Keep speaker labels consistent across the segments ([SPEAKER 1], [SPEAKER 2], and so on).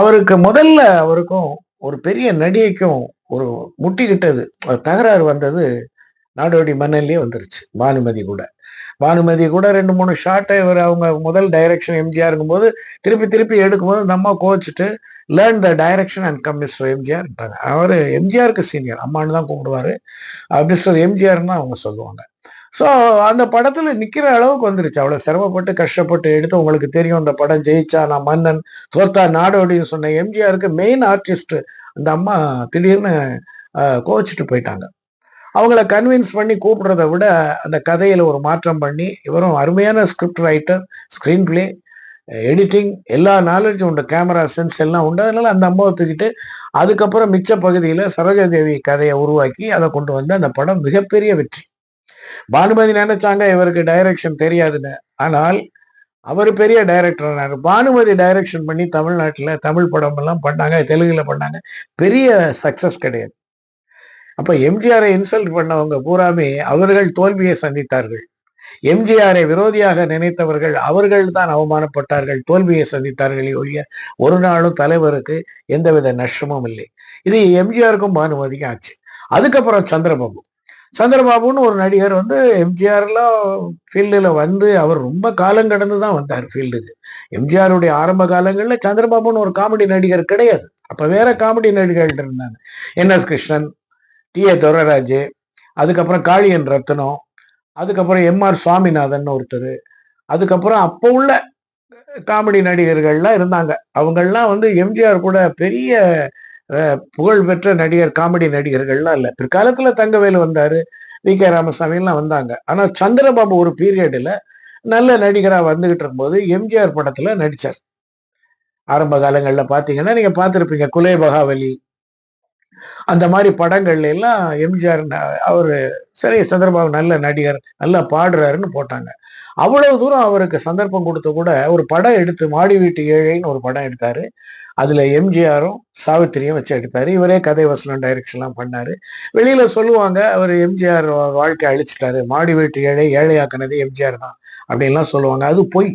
[SPEAKER 1] அவருக்கு முதல்ல அவருக்கும் ஒரு பெரிய நடிகைக்கும் ஒரு முட்டிக்கிட்டது ஒரு தகராறு வந்தது நாடோடி மன்னன்லேயே வந்துருச்சு பானுமதி கூட. பானுமதி கூட ரெண்டு மூணு ஷார்ட்டை இவர் அவங்க முதல் டைரக்ஷன் எம்ஜிஆர் போது திருப்பி திருப்பி எடுக்கும்போது இந்த அம்மா கோச்சிட்டு learn the direction and come mister எம்ஜிஆர்ன்றாங்க அவர் எம்ஜிஆருக்கு சீனியர் அம்மான்னு தான் கூப்பிடுவாரு. மிஸ்டர் எம்ஜிஆர்னு தான் அவங்க சொல்லுவாங்க. ஸோ அந்த படத்தில் நிற்கிற அளவுக்கு வந்துருச்சு. அவ்வளோ சிரமப்பட்டு கஷ்டப்பட்டு எடுத்து உங்களுக்கு தெரியும் அந்த படம் ஜெயிச்சா நான் மன்னன் சோத்தா நாடோடின்னு சொன்ன எம்ஜிஆருக்கு மெயின் ஆர்டிஸ்ட் அந்த அம்மா திடீர்னு அஹ், கோச்சிட்டு போயிட்டாங்க. அவங்கள கன்வின்ஸ் பண்ணி கூப்பிடுறத விட அந்த கதையில் ஒரு மாற்றம் பண்ணி இவரும் அருமையான script writer screenplay editing எல்லா நாலேஜும் உண்டு கேமரா சென்ஸ் எல்லாம் உண்டு. அதனால அந்த அம்மாவை தூக்கிட்டு அதுக்கப்புறம் மிச்ச பகுதியில் சரோஜாதேவி கதையை உருவாக்கி அதை கொண்டு வந்து அந்த படம் மிகப்பெரிய வெற்றி. பானுமதி நினைச்சாங்க இவருக்கு டைரக்ஷன் தெரியாதுன்னு. ஆனால் அவர் பெரிய டைரக்டர் பானுமதி டைரக்ஷன் பண்ணி தமிழ்நாட்டுல தமிழ் படம் எல்லாம் பண்ணாங்க தெலுங்குல பண்ணாங்க. பெரிய சக்சஸ் கிடையாது. அப்ப எம்ஜிஆரை இன்சல்ட் பண்ணவங்க பூராமே அவர்கள் தோல்வியை சந்தித்தார்கள். எம்ஜிஆரை விரோதியாக நினைத்தவர்கள் அவர்கள் தான் அவமானப்பட்டார்கள் தோல்வியை சந்தித்தார்களே ஒழிய ஒரு நாளும் தலைவருக்கு எந்தவித நஷ்டமும் இல்லை. இது எம்ஜிஆருக்கும் பானுமதிக்கும் ஆச்சு. அதுக்கப்புறம் சந்திரபாபு. சந்திரபாபுன்னு ஒரு நடிகர் வந்து எம்ஜிஆர்லாம் ஃபீல்டில் வந்து அவர் ரொம்ப காலம் கடந்து தான் வந்தார் ஃபீல்டுக்கு. எம்ஜிஆருடைய ஆரம்ப காலங்களில் சந்திரபாபுன்னு ஒரு காமெடி நடிகர் கிடையாது. அப்போ வேற காமெடி நடிகர்கள் இருந்தாங்க. N S Krishnan T A Durairaj அதுக்கப்புறம் காளியன் ரத்னம் அதுக்கப்புறம் எம் ஆர் சுவாமிநாதன் ஒருத்தர் அதுக்கப்புறம் அப்போ உள்ள காமெடி நடிகர்கள்லாம் இருந்தாங்க. அவங்கெல்லாம் வந்து எம்ஜிஆர் கூட பெரிய புகழ்பெற்ற நடிகர் காமெடி நடிகர்கள்லாம் இல்லை. பிற்காலத்தில் தங்கவேலு வந்தார் வி. கே. ராமசாமிலாம் வந்தாங்க. ஆனால் சந்திரபாபு ஒரு பீரியடில் நல்ல நடிகராக வந்துகிட்டு இருக்கும்போது எம்ஜிஆர் படத்தில் நடித்தார் ஆரம்ப காலங்களில் பார்த்தீங்கன்னா நீங்கள் பார்த்துருப்பீங்க குலே பகாவலி அந்த மாதிரி படங்கள்ல எல்லாம் எம்ஜிஆர் அவர் அவரு சரி சந்திரபாபு நல்ல நடிகர் நல்லா பாடுறாருன்னு போட்டாங்க. அவ்வளவு தூரம் அவருக்கு சந்தர்ப்பம் கொடுத்து கூட ஒரு படம் எடுத்து மாடி வீட்டு ஏழைன்னு ஒரு படம் எடுத்தாரு. அதுல எம்ஜிஆரும் சாவித்திரியும் வச்சு எடுத்தாரு. இவரே கதை வசனம் டைரக்ஷன்லாம் பண்ணாரு. வெளியில சொல்லுவாங்க அவர் எம்ஜிஆர் வாழ்க்கை அழிச்சிட்டாரு. மாடி வீட்டு ஏழை ஏழையாக்குனது எம்ஜிஆர் தான் அப்படின்லாம் சொல்லுவாங்க. அது பொய்.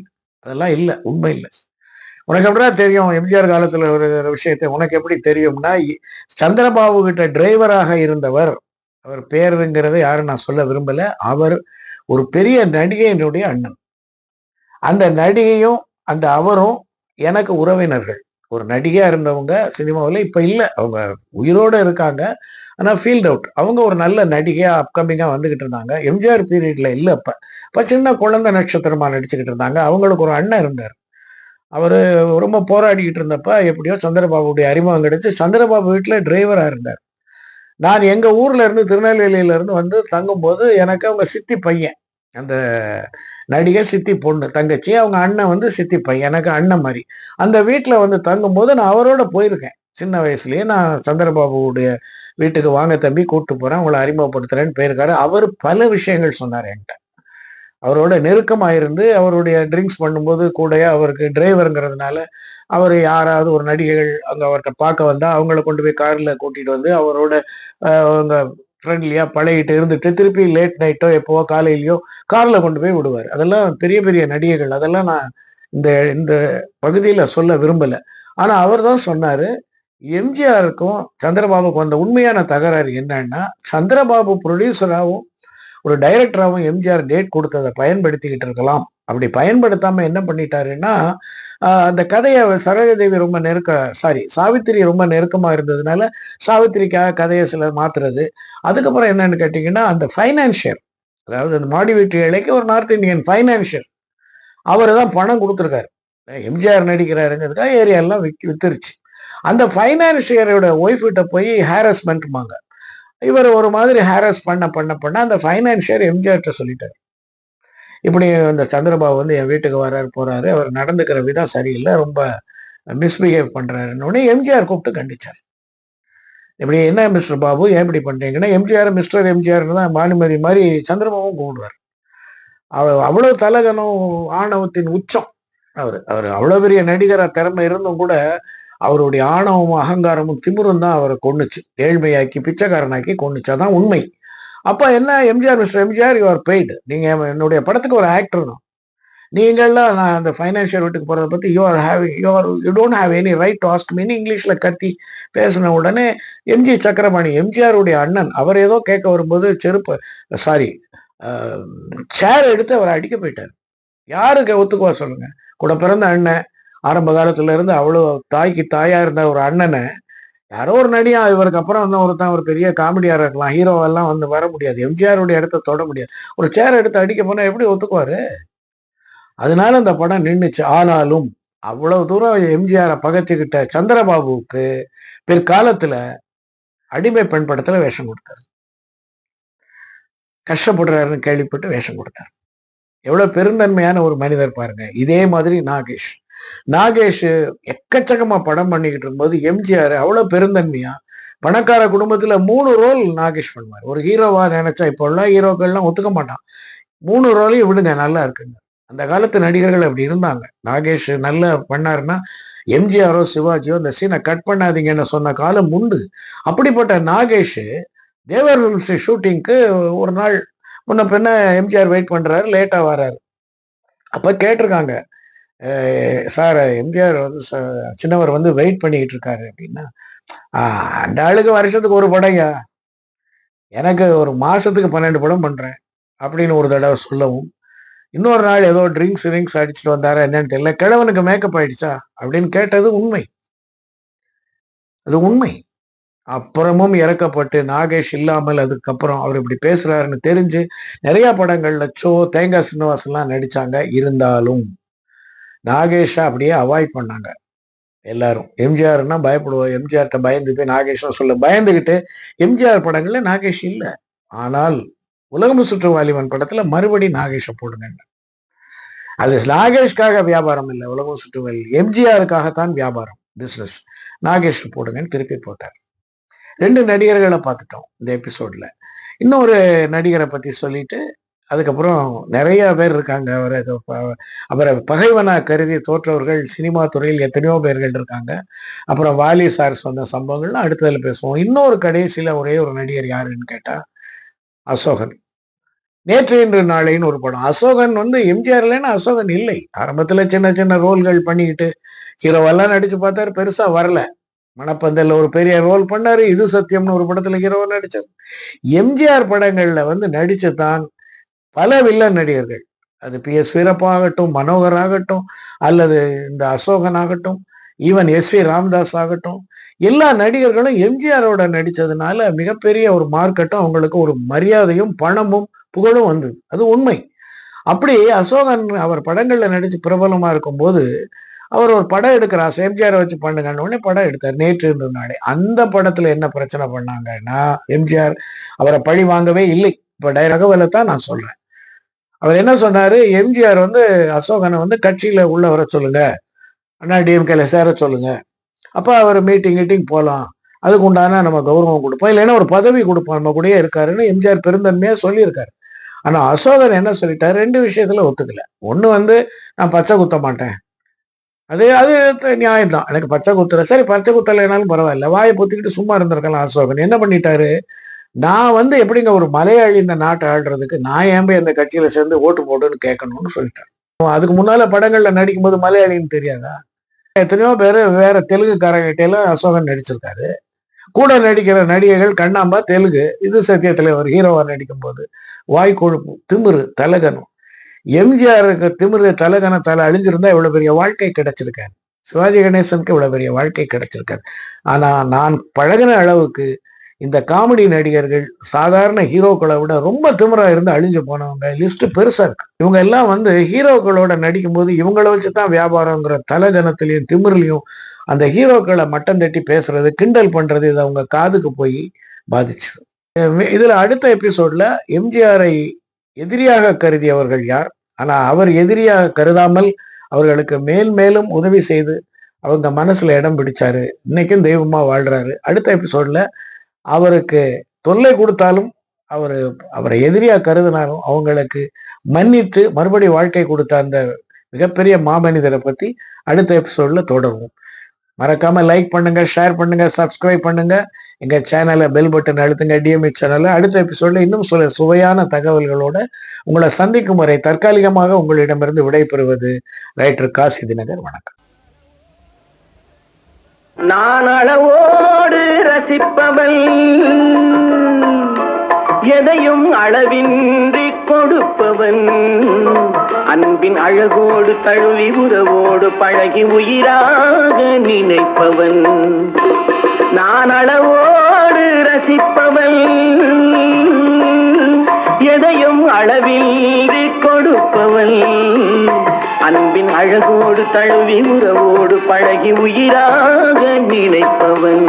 [SPEAKER 1] அதெல்லாம் இல்லை உண்மை இல்லை. உனக்கு எப்படிதான் தெரியும்? எம்ஜிஆர் காலத்துல ஒரு விஷயத்தை உனக்கு எப்படி தெரியும்னா இ- சந்திரபாபு கிட்ட டிரைவராக இருந்தவர் அவர் பேருங்கிறதை யாரும் நான் சொல்ல விரும்பல. அவர் ஒரு பெரிய நடிகையினுடைய அண்ணன். அந்த நடிகையும் அந்த அவரும் எனக்கு உறவினர்கள். ஒரு நடிகையா இருந்தவங்க சினிமாவில் இப்ப இல்லை. அவங்க உயிரோட இருக்காங்க. ஆனா ஃபீல்ட் அவுட் அவங்க ஒரு நல்ல நடிகையா அப்கமிங்கா வந்துகிட்டு இருந்தாங்க. எம்ஜிஆர் பீரியட்ல இல்லை அப்ப. இப்ப சின்ன குழந்தை நட்சத்திரமா நடிச்சுக்கிட்டு இருந்தாங்க. அவங்களுக்கு ஒரு அண்ணன் இருந்தார். அவர் ரொம்ப போராடிக்கிட்டு இருந்தப்ப எப்படியோ சந்திரபாபுடைய அறிமுகம் கிடைச்சு சந்திரபாபு வீட்டில் டிரைவராக இருந்தார். நான் எங்கள் ஊரில் இருந்து திருநெல்வேலியிலேருந்து வந்து தங்கும்போது எனக்கு அவங்க சித்தி பையன். அந்த நடிகை சித்தி பொண்ணு தங்கச்சி. அவங்க அண்ணன் வந்து சித்தி பையன் எனக்கு அண்ணன் மாதிரி. அந்த வீட்டில் வந்து தங்கும்போது நான் அவரோட போயிருக்கேன். சின்ன வயசுலேயே நான் சந்திரபாபுவுடைய வீட்டுக்கு வாங்க தம்பி கூப்பிட்டு போகிறேன் உங்களை அறிமுகப்படுத்துறேன்னு போயிருக்காரு. அவர் பல விஷயங்கள் சொன்னார் என்கிட்ட. அவரோட நெருக்கமாக இருந்து அவருடைய ட்ரிங்க்ஸ் பண்ணும்போது கூடயே அவருக்கு டிரைவருங்கிறதுனால அவர் யாராவது ஒரு நடிகைகள் அங்கே அவர்கிட்ட பார்க்க வந்தா அவங்கள கொண்டு போய் காரில் கூட்டிட்டு வந்து அவரோட அவங்க ஃப்ரெண்ட்லியாக பழகிட்டு இருந்துட்டு திருப்பி லேட் நைட்டோ எப்போ காலையிலையோ காரில் கொண்டு போய் விடுவார். அதெல்லாம் பெரிய பெரிய நடிகைகள். அதெல்லாம் நான் இந்த இந்த பகுதியில் சொல்ல விரும்பல. ஆனால் அவர் தான் சொன்னார் எம்ஜிஆருக்கும் சந்திரபாபுக்கும் வந்த உண்மையான தகராறு என்னன்னா சந்திரபாபு ப்ரொடியூசராகவும் ஒரு டைரக்டராகவும் எம்ஜிஆர் டேட் கொடுத்ததை பயன்படுத்திக்கிட்டு இருக்கலாம். அப்படி பயன்படுத்தாம என்ன பண்ணிட்டாருன்னா அந்த கதையை சரோஜதேவி ரொம்ப நெருக்க சாரி சாவித்திரி ரொம்ப நெருக்கமா இருந்ததுனால சாவித்திரிக்காக கதையை சிலர் மாத்துறது. அதுக்கப்புறம் என்னன்னு கேட்டீங்கன்னா அந்த ஃபைனான்சியர் அதாவது அந்த மாடி வீட்டு ஏழைக்கு ஒரு நார்த் இந்தியன் ஃபைனான்சியர் அவர் தான் பணம் கொடுத்துருக்காரு. எம்ஜிஆர் நடிக்கிறாருங்கிறதுக்காக ஏரியா எல்லாம் வித்துருச்சு. அந்த ஃபைனான்சியரோட ஒய்ஃபிட்ட போய் ஹாரஸ்மெண்ட்மாங்க இவர் ஒரு மாதிரி ஹாரஸ் பண்ண பண்ண பண்ண அந்த ஃபைனான்ஷியர் எம்ஜிஆர்கிட்ட சொல்லிட்டாரு. இப்படி இந்த சந்திரபாபு வந்து என் வீட்டுக்கு வர்றாரு போறாரு. அவர் நடந்துக்கிற விதம் சரியில்லை. ரொம்ப மிஸ்பிஹேவ் பண்றாருன்னு உடனே எம்ஜிஆர் கூப்பிட்டு கண்டிச்சார். இப்படி என்ன மிஸ்டர் பாபு? ஏன் இப்படி பண்றீங்கன்னா? எம்ஜிஆர் மிஸ்டர் எம்ஜிஆர்னு தான் பானுமதி மாதிரி சந்திரபாபும் கூப்பிடுவார் அவ அவ்வளவு தலகனும் ஆணவத்தின் உச்சம். அவர் அவர் அவ்வளவு பெரிய நடிகரா திறமை இருந்தும் கூட அவருடைய ஆணவமும் அகங்காரமும் திமிரும் தான் அவரை கொன்னுச்சு. ஏழ்மையாக்கி பிச்சைக்காரனாக்கி கொண்டுச்சாதான் உண்மை. அப்போ என்ன MGR mister MGR your paid நீங்கள் என்னுடைய படத்துக்கு ஒரு ஆக்டர் தான் நீங்கள்லாம் நான் அந்த ஃபைனான்ஷியல் வீட்டுக்கு போகிறத பற்றி you are having you are you don't have any right to ask mean இங்கிலீஷில் கத்தி பேசின உடனே எம்ஜி சக்கரபாணி எம்ஜிஆருடைய அண்ணன் அவர் ஏதோ கேட்க வரும்போது செருப்பு சாரி சேர் எடுத்து அவர் அடிக்க போயிட்டார். யாருக்கு ஒத்துக்குவா சொல்லுங்க? கூட பிறந்த அண்ணன் ஆரம்ப காலத்துல இருந்து அவ்வளோ தாய்க்கு தாயா இருந்த ஒரு அண்ணனை யாரோ ஒரு நடிகா இவருக்கு அப்புறம் வந்து ஒருத்தன் ஒரு பெரிய காமெடியாக இருக்கலாம் ஹீரோவெல்லாம் வந்து வர முடியாது. எம்ஜிஆருடைய இடத்த தொட முடியாது. ஒரு சேர் எடுத்து அடிக்க போனால் எப்படி ஒத்துக்குவாரு? அதனால இந்த படம் நின்றுச்சு ஆனாலும் அவ்வளவு தூரம் எம்ஜிஆரை பகைச்சுக்கிட்ட சந்திரபாபுவுக்கு பிற்காலத்துல அடிமை பெண் படத்துல வேஷம் கொடுத்தாரு. கஷ்டப்படுறாருன்னு கேள்விப்பட்டு வேஷம் கொடுத்தார். எவ்வளவு பெருந்தன்மையான ஒரு மனிதர் பாருங்க. இதே மாதிரி நாகேஷ். நாகேஷ் எக்கச்சக்கமா படம் பண்ணிக்கிட்டு இருக்கும்போது எம்ஜிஆர் அவ்வளவு பெருந்தன்மையா பணக்கார குடும்பத்துல மூணு ரோல் நாகேஷ் பண்ணுவார். ஒரு ஹீரோவா நினைச்சா இப்போ எல்லாம் ஹீரோக்கள்லாம் ஒத்துக்க மாட்டான். மூணு ரோலையும் விடுங்க நல்லா இருக்குங்க. அந்த காலத்து நடிகர்கள் அப்படி இருந்தாங்க. நாகேஷ் நல்லா பண்ணாருன்னா எம்ஜிஆரோ சிவாஜியோ இந்த சீனை கட் பண்ணாதீங்கன்னு சொன்ன காலம் உண்டு. அப்படிப்பட்ட நாகேஷ் தேவர் ஷூட்டிங்க்கு ஒரு நாள் முன்ன பின்ன எம்ஜிஆர் வெயிட் பண்றாரு லேட்டா வராரு. அப்ப கேட்டிருக்காங்க சார் எம்ஜிஆர் வந்து ச- சின்னவர் வந்து வெயிட் பண்ணிக்கிட்டு இருக்காரு அப்படின்னா அந்த ஆளுக்கு வருஷத்துக்கு ஒரு படம்யா எனக்கு ஒரு மாதத்துக்கு பன்னெண்டு படம் பண்ணுறேன் அப்படின்னு ஒரு தடவை சொல்லவும் இன்னொரு நாள் ஏதோ ட்ரிங்க்ஸ் ட்ரிங்க்ஸ் அடிச்சுட்டு வந்தாரா என்னன்னு தெரியல. கிழவனுக்கு மேக்கப் ஆயிடுச்சா? அப்படின்னு கேட்டது உண்மை. அது உண்மை. அப்புறமும் இறக்கப்பட்டு நாகேஷ் இல்லாமல் அதுக்கப்புறம் அவர் இப்படி பேசுறாருன்னு தெரிஞ்சு நிறைய படங்கள்ல சோ தேங்காய் சீனிவாசன்லாம் நடிச்சாங்க இருந்தாலும். நாகேஷை அப்படியே அவாய்ட் பண்ணாங்க. எல்லாரும். எம்ஜிஆர்னா பயப்படுவோம் எம்ஜிஆர்கிட்ட பயந்து போய் நாகேஷ்னு சொல்ல பயந்துக்கிட்டு எம்ஜிஆர் படங்கள்ல நாகேஷ் இல்லை. ஆனால் உலகம் சுற்று வாலிபன் படத்துல மறுபடி நாகேஷை போடுங்க அது நாகேஷ்காக வியாபாரம் இல்லை உலகம் சுற்றுவாளி எம்ஜிஆருக்காகத்தான் வியாபாரம் பிஸ்னஸ் நாகேஷ் போடுங்கன்னு திருப்பி போட்டார். ரெண்டு நடிகர்களை பார்த்துட்டோம் இந்த எபிசோட்ல இன்னொரு நடிகரை பத்தி சொல்லிட்டு அதுக்கப்புறம் நிறைய பேர் இருக்காங்க. அவரை அவரை பகைவனா கருதி தோற்றவர்கள் சினிமா துறையில் எத்தனையோ பேர்கள் இருக்காங்க. அப்புறம் வாலி சார் சொன்ன சம்பவங்கள்லாம் அடுத்ததில் பேசுவோம். இன்னொரு கடைசியில் ஒரே ஒரு நடிகர் யாருன்னு கேட்டால் அசோகன். நேற்று இன்று நாளைன்னு ஒரு படம். அசோகன் வந்து எம்ஜிஆர் இல்லைன்னா அசோகன் இல்லை. ஆரம்பத்தில் சின்ன சின்ன ரோல்கள் பண்ணிக்கிட்டு ஹீரோவெல்லாம் நடிச்சு பார்த்தாரு பெருசாக வரல. மணப்பந்தல்ல ஒரு பெரிய ரோல் பண்ணாரு. இது சத்தியம்னு ஒரு படத்துல ஹீரோவா நடிச்சார். எம்ஜிஆர் படங்கள்ல வந்து நடிச்சுதான் பல வில்லன் நடிகர்கள். அது பி எஸ் வீரப்பாகட்டும் மனோகர் ஆகட்டும் அல்லது இந்த அசோகன் ஆகட்டும் ஈவன் எஸ் வி ராம்தாஸ் ஆகட்டும் எல்லா நடிகர்களும் எம்ஜிஆரோட நடித்ததுனால மிகப்பெரிய ஒரு மார்க்கெட்டும் அவங்களுக்கு ஒரு மரியாதையும் பணமும் புகழும் வந்தது. அது உண்மை. அப்படி அசோகன் அவர் படங்களில் நடித்து பிரபலமாக இருக்கும்போது அவர் ஒரு படம் எடுக்கிறார். எம்ஜிஆரை வச்சு பண்ணுங்கன்னு உடனே படம் எடுத்தார் நேற்று இன்று நாளே. அந்த படத்தில் என்ன பிரச்சனை பண்ணாங்கன்னா எம்ஜிஆர் அவரை பழி வாங்கவே இல்லை. இப்போ டைரகவலை தான் நான் சொல்கிறேன் அவர் என்ன சொன்னாரு? எம்ஜிஆர் வந்து அசோகனை வந்து கட்சியில உள்ள வர சொல்லுங்க. அண்ணா டிஎம்கேல சேர சொல்லுங்க. அப்ப அவர் மீட்டிங் கீட்டிங் போகலாம் அதுக்கு உண்டான நம்ம கௌரவம் கொடுப்போம். இல்லைன்னா ஒரு பதவி கொடுப்போம். நம்ம கூடயே இருக்காருன்னு எம்ஜிஆர் பெருந்தன்மையா சொல்லியிருக்காரு. ஆனா அசோகன் என்ன சொல்லிட்டாரு? ரெண்டு விஷயத்துல ஒத்துக்கல. ஒண்ணு வந்து நான் பச்சை குத்த மாட்டேன். அது அது நியாயம் தான் எனக்கு பச்சை குத்துற சரி பச்சை குத்தலைனாலும் பரவாயில்ல. வாயை பொத்திக்கிட்டு சும்மா இருந்திருக்கலாம் அசோகன். என்ன பண்ணிட்டாரு? நான் வந்து எப்படிங்க ஒரு மலையாளி இந்த நாட்டை ஆள்றதுக்கு? நான் ஏன் போய் அந்த கட்சியில சேர்ந்து ஓட்டு போடுன்னு கேட்கணும்னு சொல்லிட்டேன். அதுக்கு முன்னால படங்கள்ல நடிக்கும்போது மலையாளின்னு தெரியாதா? எத்தனையோ பேர் வேற தெலுங்குக்காரங்கிட்டையெல்லாம் அசோகன் நடிச்சிருக்காரு. கூட நடிக்கிற நடிகைகள் கண்ணாம்பா தெலுங்கு. இது சத்தியத்துல ஒரு ஹீரோவா நடிக்கும் போது வாய் கொழுப்பு திமிரு தலகனும் எம்ஜிஆருக்கு திமிரு தலகன தலை அழிஞ்சிருந்தா இவ்வளவு பெரிய வாழ்க்கை கிடைச்சிருக்காரு. சிவாஜி கணேசனுக்கு இவ்வளவு பெரிய வாழ்க்கை கிடைச்சிருக்காரு. ஆனா நான் பழகின அளவுக்கு இந்த காமெடி நடிகர்கள் சாதாரண ஹீரோக்களை விட ரொம்ப திமிரா இருந்து அழிஞ்சு போனவங்க லிஸ்ட் பெருசா இருக்கு. இவங்க எல்லாம் வந்து ஹீரோக்களோட நடிக்கும்போது இவங்கள வச்சுதான் வியாபாரங்கிற தலகனத்திலையும் திமிர்லையும் அந்த ஹீரோக்களை மட்டம் தட்டி பேசுறது கிண்டல் பண்றது இது அவங்க காதுக்கு போய் பாதிச்சுது. இதுல அடுத்த எபிசோட்ல எம்ஜிஆரை எதிரியாக கருதியவர்கள் யார்? ஆனா அவர் எதிரியாக கருதாமல் அவர்களுக்கு மேல் மேலும் உதவி செய்து அவங்க மனசுல இடம் பிடிச்சாரு. இன்னைக்கும் தெய்வமா வாழ்றாரு. அடுத்த எபிசோட்ல அவருக்கு தொல்லை கொடுத்தாலும் அவர் அவரை எதிரியா கருதினாலும் அவங்களுக்கு மன்னித்து மறுபடி வாழ்க்கை கொடுத்த அந்த மிகப்பெரிய மாமனிதரை பத்தி அடுத்த எபிசோட்ல தொடருவோம். மறக்காம லைக் பண்ணுங்க ஷேர் பண்ணுங்க சப்ஸ்கிரைப் பண்ணுங்க. எங்க சேனலை பெல் பட்டன் அழுத்துங்க டிஎம்இ சேனலை அடுத்த எபிசோட்ல இன்னும் சில சுவையான தகவல்களோட உங்களை சந்திக்கும் வரை தற்காலிகமாக உங்களிடமிருந்து விடைபெறுவது ரைட்டர் காசி தினகர் வணக்கம்.
[SPEAKER 2] நான் அளவோடு ரசிப்பவள். எதையும் அளவின்றி கொடுப்பவன். அன்பின் அழகோடு தழுவி உறவோடு பழகி உயிராக நினைப்பவன். நான் அளவோடு ரசிப்பவள். எதையும் அளவின்றி கொடுப்பவன் அன்பின் அழகோடு தழுவி உறவோடு பழகி உயிராக நினைப்பவன்.